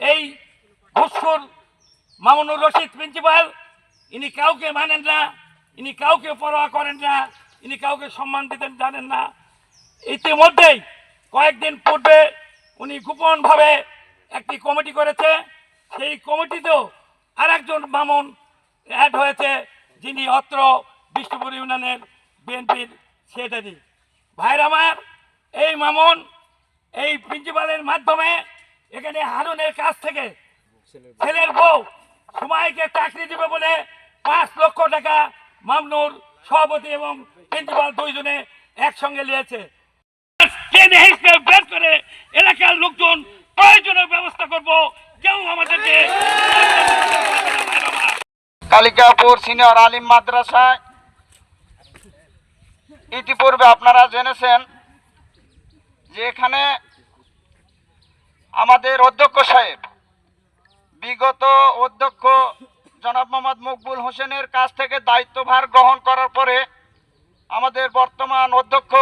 এই ঘুষখোর মামুনুর রশিদ প্রিন্সিপাল, ইনি কাউকে মানেন না, ইনি কাউকে পরোয়া করেন না, ইনি কাউকে সম্মান দিতেন জানেন না। ইতিমধ্যেই কয়েকদিন পূর্বে উনি গোপনভাবে একটি কমিটি করেছে। সেই কমিটিতেও আরেকজন মামুন অ্যাড হয়েছে, যিনি অত্র বিষ্ণুপুর ইউনিয়নের বিএনপির সেটারি ভাইর আমার, এই মামুন এই প্রিন্সিপালের মাধ্যমে এখানে হারুনের কাছ থেকে ছেলের বউ সময়কে চাকরি দেবে বলে পাঁচ লক্ষ টাকা মামনুর সভাপতি এবং প্রিন্সিপাল দুইজনে একসঙ্গে নিয়েছে। বের করে এলাকার লোকজন প্রয়োজনীয় ব্যবস্থা করব। কেউ আমাদেরকে কালিকাপুর সিনিয়র আলিম মাদ্রাসায়। ইতিপূর্বে আপনারা জেনেছেন যে এখানে আমাদের অধ্যক্ষ সাহেব, বিগত অধ্যক্ষ জনাব মোহাম্মদ মকবুল হোসেনের কাছ থেকে দায়িত্বভার গ্রহণ করার পরে আমাদের বর্তমান অধ্যক্ষ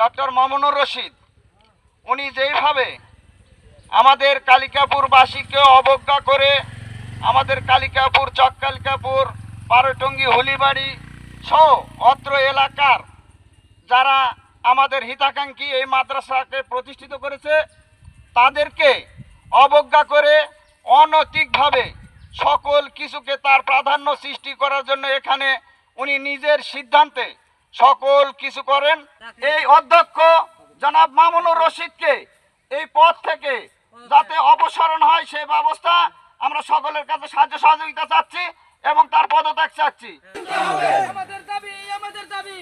ডক্টর মামুনুর রশিদ, উনি যেইভাবে আমাদের কালিকাপুরবাসীকে অবজ্ঞা করে আমাদের কালিকাপুর, চককালিকাপুর, পারটঙ্গি, হলিবাড়ি সহ অত্র এলাকার যারা আমাদের হিতাকাঙ্ক্ষী এই মাদ্রাসাকে প্রতিষ্ঠিত করেছে, তাদেরকে অবজ্ঞা করে অনৈতিকভাবে সকল কিছুকে তার প্রাধান্য সৃষ্টি করার জন্য এখানে উনি নিজের সিদ্ধান্তে সকল কিছু করেন। এই অধ্যক্ষ জনাব মামুনুর রশিদকে এই পদ থেকে যাতে অপসারণ হয় সে ব্যবস্থা আমরা সকলের কাছে সাহায্য সহযোগিতা চাচ্ছি এবং তার পদত্যাগ চাচ্ছি। আমাদের দাবি আমাদের দাবি।